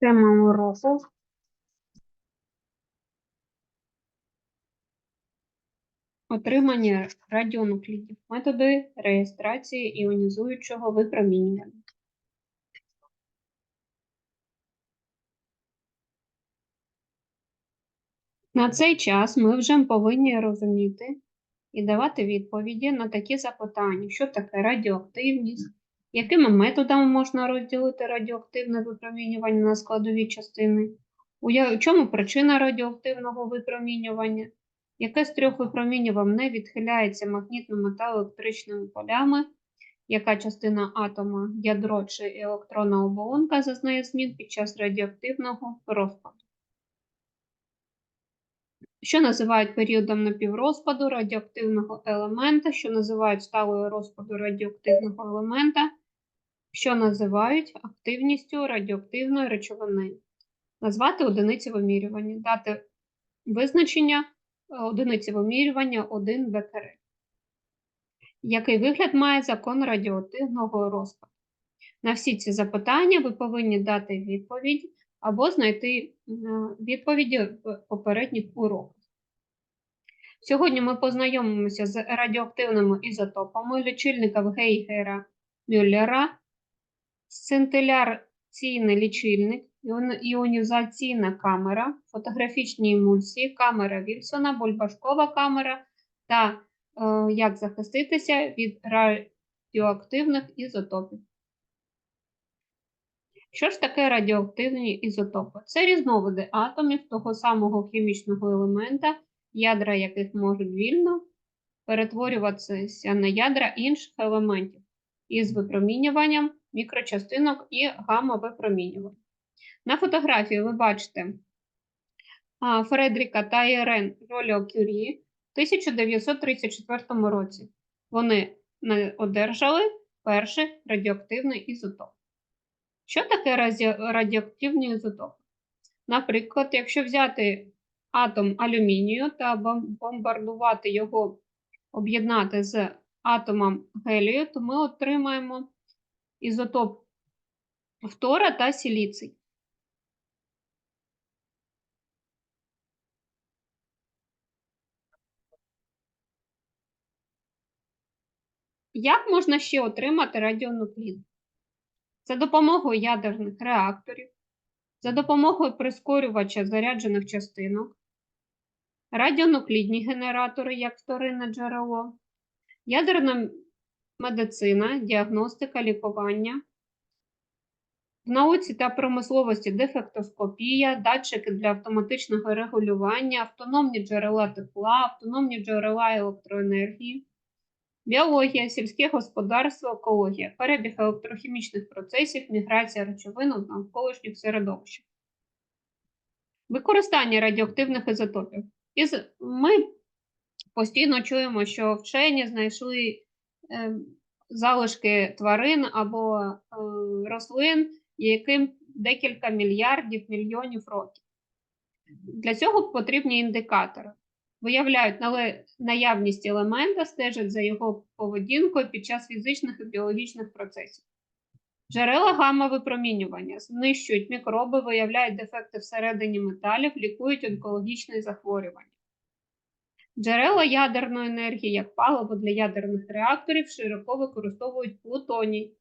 Тема уроку. Отримання радіонуклідів. Методи реєстрації іонізуючого випромінювання. На цей час ми вже повинні розуміти і давати відповіді на такі запитання, що таке радіоактивність, якими методами можна розділити радіоактивне випромінювання на складові частини, у чому причина радіоактивного випромінювання, яке з трьох випромінювань не відхиляється магнітними та електричними полями, яка частина атома, ядро чи електронна оболонка зазнає змін під час радіоактивного розпаду. Що називають періодом напіврозпаду радіоактивного елемента, що називають сталою розпаду радіоактивного елемента, що називають активністю радіоактивної речовини, назвати одиниці вимірювання, дати визначення е, одиниці вимірювання 1 бекерель. Який вигляд має закон радіоактивного розпаду? На всі ці запитання ви повинні дати відповідь або знайти е, відповіді в попередніх уроках. Сьогодні ми познайомимося з радіоактивними ізотопами лічильника Гейгера Мюллера, сцинтиляційний лічильник, іонізаційна камера, фотографічні емульсії, камера Вільсона, бульбашкова камера та е, як захиститися від радіоактивних ізотопів. Що ж таке радіоактивні ізотопи? Це різновиди атомів того самого хімічного елемента, ядра яких можуть вільно перетворюватися на ядра інших елементів із випромінюванням мікрочастинок і гамма-випромінювань. На фотографії ви бачите Фредріка та Ірен Жоліо Кюрі в 1934 році. Вони одержали перший радіоактивний ізотоп. Що таке радіоактивні ізотопи? Наприклад, якщо взяти атом алюмінію та бомбардувати його, об'єднати з атомом гелію, то ми отримаємо ізотоп фтора та сіліцій. Як можна ще отримати радіонуклід? За допомогою ядерних реакторів, за допомогою прискорювача заряджених частинок, радіонуклідні генератори як вторинне джерело, ядерна медицина, діагностика, лікування, в науці та промисловості дефектоскопія, датчики для автоматичного регулювання, автономні джерела тепла, автономні джерела електроенергії, біологія, сільське господарство, екологія, перебіг електрохімічних процесів, міграція речовин у навколишніх середовищах. Використання радіоактивних ізотопів. Із, ми постійно чуємо, що вчені знайшли залишки тварин або е, рослин, яким декілька мільярдів мільйонів років. Для цього потрібні індикатори. Виявляють наявність елемента, стежать за його поведінкою під час фізичних і біологічних процесів. Джерела гамма-випромінювання знищують мікроби, виявляють дефекти всередині металів, лікують онкологічні захворювання. Джерела ядерної енергії як паливо для ядерних реакторів широко використовують плутоній.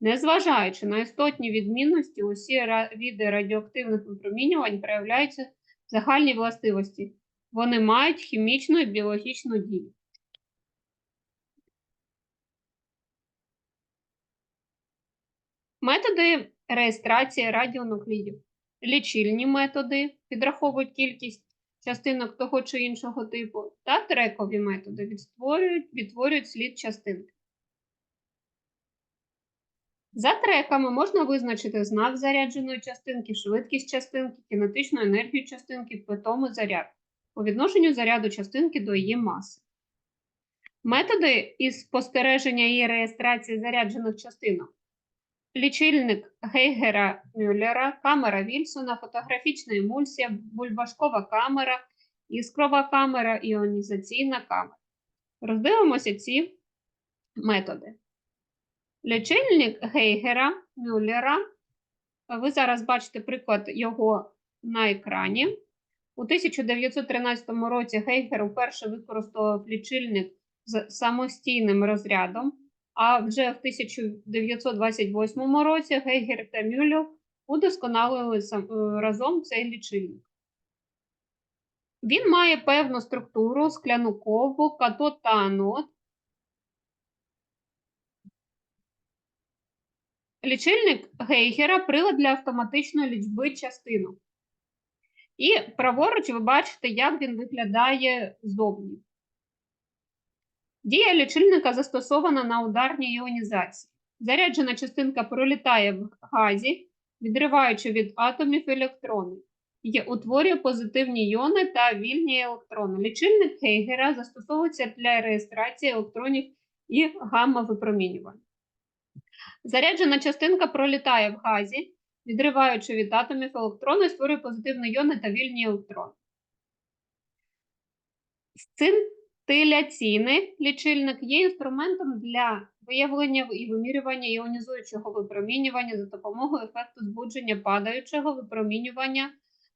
Незважаючи на істотні відмінності, усі види радіоактивних випромінювань проявляються загальні властивості. Вони мають хімічну і біологічну дію. Методи реєстрації радіонуклідів. Лічильні методи підраховують кількість частинок того чи іншого типу, та трекові методи відтворюють, відтворюють слід частинки. За треками можна визначити знак зарядженої частинки, швидкість частинки, кінетичну енергію частинки, питомий заряд по відношенню заряду частинки до її маси. Методи із спостереження і реєстрації заряджених частинок. Лічильник Гейгера Мюллера, камера Вільсона, фотографічна емульсія, бульбашкова камера, іскрова камера, іонізаційна камера. Роздивимося ці методи. Лічильник Гейгера Мюллера Ви зараз бачите приклад його на екрані. У 1913 році Гейгер вперше використовував лічильник з самостійним розрядом, а вже в 1928 році Гейгер та Мюллер удосконалили е, разом цей лічильник. Він має певну структуру, скляну ковбу, катод та анод. Лічильник Гейгера прилад для автоматичної лічби частинок. І праворуч ви бачите, як він виглядає ззовні. Дія лічильника застосована на ударній іонізації. Заряджена частинка пролітає в газі, відриваючи від атомів електрони і утворює позитивні іони та вільні електрони. Лічильник Гейгера застосовується для реєстрації електронів і гамма-випромінювання. Заряджена частинка пролітає в газі, відриваючи від атомів електрони, створює позитивні іони та вільні електрони. Сцинтиляційний лічильник є інструментом для виявлення і вимірювання іонізуючого випромінювання за допомогою ефекту збудження падаючого випромінювання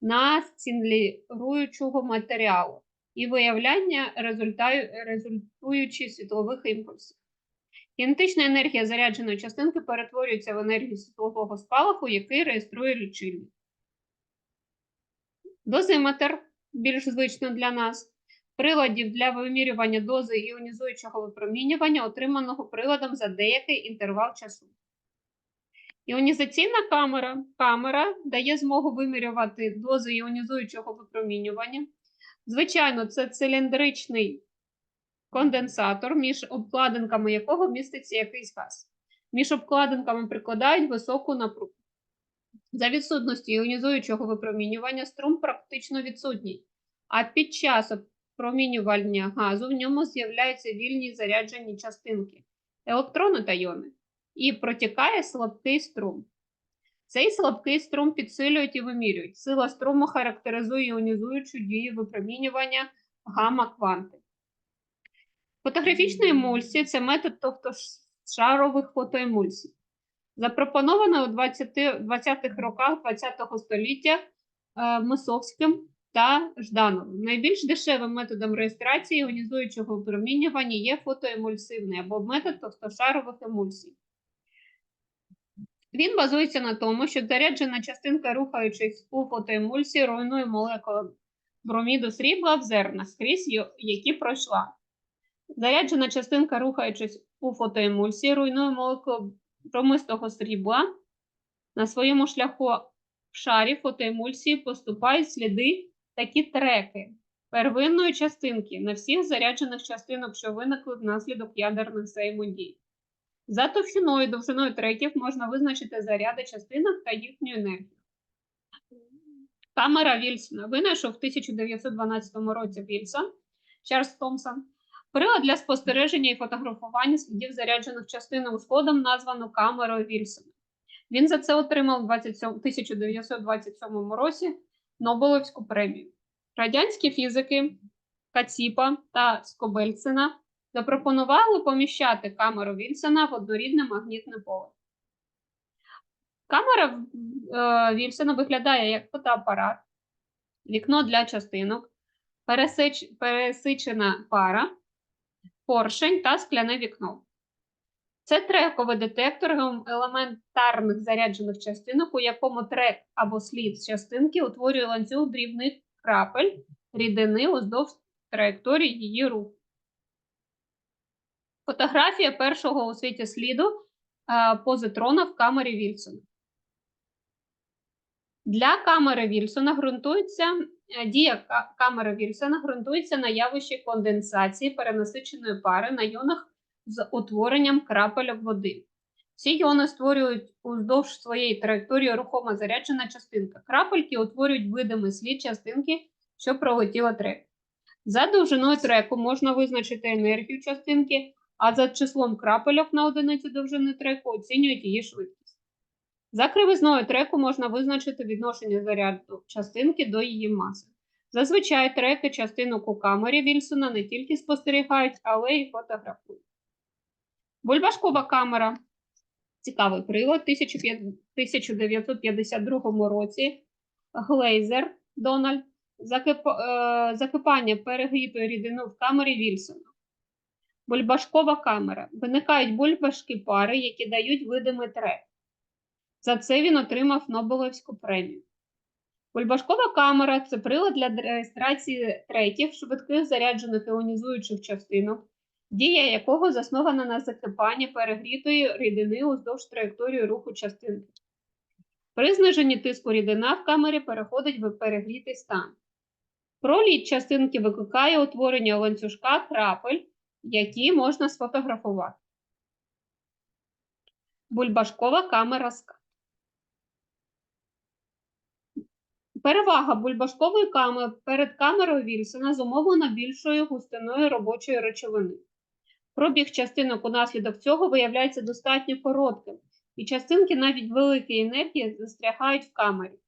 на сцинліруючого матеріалу і виявляння результуючих світлових імпульсів. Кінетична енергія зарядженої частинки перетворюється в енергію світлового спалаху, який реєструє лічильник. Дозиметр більш звично для нас. Приладів для вимірювання дози іонізуючого випромінювання, отриманого приладом за деякий інтервал часу. Іонізаційна камера, камера дає змогу вимірювати дози іонізуючого випромінювання. Звичайно, це циліндричний конденсатор, між обкладинками якого міститься якийсь газ. Між обкладинками прикладають високу напругу. За відсутності іонізуючого випромінювання струм практично відсутній, а під час промінювання газу в ньому з'являються вільні заряджені частинки, електрони та йони, і протікає слабкий струм. Цей слабкий струм підсилюють і вимірюють. Сила струму характеризує іонізуючу дію випромінювання гамма-кванти. Фотографічна емульсія це метод тобто шарових фотоемульсій. Запропонована у 20 20-х роках ХХ століття е, Мисовським та Ждановим. Найбільш дешевим методом реєстрації іонізуючого випромінювання є фотоемульсивний або метод товстошарових емульсій. Він базується на тому, що заряджена частинка, рухаючись у фотоемульсії, руйнує молекули броміду срібла в зернах, скрізь які пройшла. Заряджена частинка, рухаючись у фотоемульсії, руйнує молекулу промистого срібла. На своєму шляху в шарі фотоемульсії поступають сліди такі треки первинної частинки на всіх заряджених частинок, що виникли внаслідок ядерних взаємодій. За товщиною і довжиною треків можна визначити заряди частинок та їхню енергію. Камера Вільсона винайшов в 1912 році Вільсон Чарльз Томпсон. Прилад для спостереження і фотографування слідів заряджених частинок з кодом названо камерою Вільсона. Він за це отримав у 27 1927 році Нобелевську премію. Радянські фізики Каціпа та Скобельцина запропонували поміщати камеру Вільсона в однорідне магнітне поле. Камера е, Вільсона виглядає як фотоапарат, вікно для частинок, пересич, пересичена пара, поршень та скляне вікно. Це трековий детектор елементарних заряджених частинок, у якому трек або слід з частинки утворює ланцюг дрібних крапель рідини уздовж траєкторії її руху. Фотографія першого у світі сліду е, позитрона в камері Вільсона. Для камери Вільсона ґрунтується е, дія камери Вільсона ґрунтується на явищі конденсації перенасиченої пари на йонах з утворенням крапельок води. Ці йони створюють уздовж своєї траєкторії рухома заряджена частинка. Крапельки утворюють видимий слід частинки, що пролетіла трек. За довжиною треку можна визначити енергію частинки, а за числом крапельок на одиницю довжини треку оцінюють її швидкість. За кривизною треку можна визначити відношення заряду частинки до її маси. Зазвичай треки частинок у камері Вільсона не тільки спостерігають, але й фотографують. Бульбашкова камера Цікавий прилад. 1952 році Глейзер Дональд закип... е, закипання перегрітої рідини в камері Вільсона. Бульбашкова камера. Виникають бульбашки пари, які дають видимий трек. За це він отримав Нобелевську премію. Бульбашкова камера це прилад для реєстрації треків швидких заряджених іонізуючих частинок, дія якого заснована на закипанні перегрітої рідини уздовж траєкторії руху частинки. При зниженні тиску рідина в камері переходить в перегрітий стан. Проліт частинки викликає утворення ланцюжка крапель, які можна сфотографувати. Бульбашкова камера скат. Перевага бульбашкової камери перед камерою Вільсона зумовлена більшою густиною робочої речовини. Пробіг частинок унаслідок цього виявляється достатньо коротким, і частинки навіть великої енергії застрягають в камері.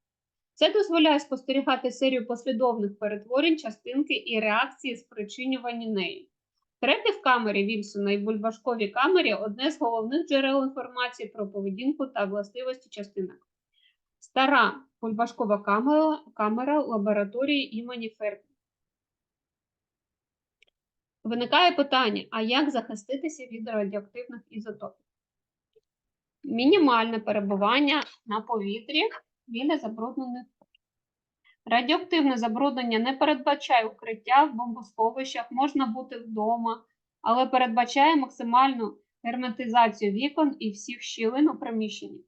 Це дозволяє спостерігати серію послідовних перетворень частинки і реакції, спричинювані нею. Треки в камері Вільсона і бульбашковій камері одне з головних джерел інформації про поведінку та властивості частинок. Стара бульбашкова камера, камера лабораторії імені Фербі. Виникає питання: а як захиститися від радіоактивних ізотопів? Мінімальне перебування на повітрі біля забруднених. Радіоактивне забруднення не передбачає укриття в бомбосховищах, можна бути вдома, але передбачає максимальну герметизацію вікон і всіх щілин у приміщенні.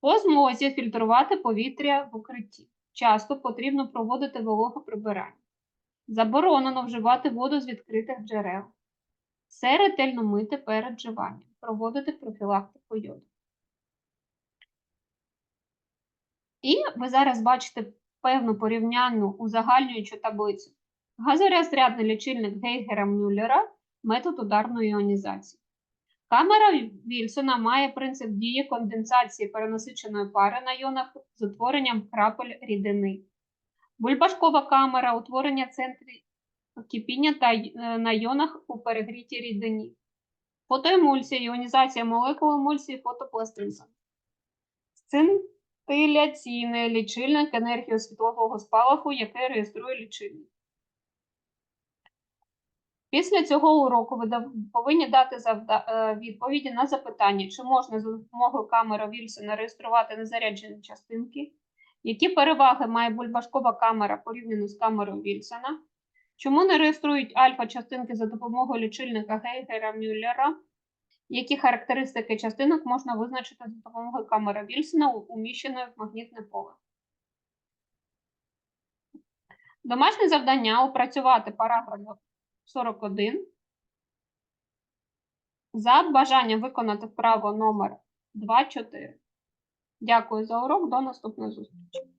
По змозі фільтрувати повітря в укритті. Часто потрібно проводити вологоприбирання. Заборонено вживати воду з відкритих джерел. Все ретельно мити перед вживанням. Проводити профілактику йоду. І ви зараз бачите певну порівнянну узагальнюючу таблицю. Газорозрядний лічильник Гейгера Мюллера метод ударної іонізації. Камера Вільсона має принцип дії конденсації перенасиченої пари на йонах з утворенням крапель рідини. Бульбашкова камера утворення центрів кипіння та е, на йонах у перегрітій рідині. Фотоемульсія, іонізація молекул емульсії, фотопластинка. Сцинтиляційний лічильник енергію світлового спалаху, який реєструє лічильник. Після цього уроку ви повинні дати е, відповіді на запитання, чи можна за допомогою камери Вільсона реєструвати незаряджені частинки, які переваги має бульбашкова камера порівняно з камерою Вільсона, чому не реєструють альфа-частинки за допомогою лічильника Гейгера Мюллера, які характеристики частинок можна визначити за допомогою камери Вільсона, уміщеної в магнітне поле. Домашнє завдання опрацювати параграф 41. За бажанням виконати вправо номер 2-4. Дякую за урок. До наступної зустрічі.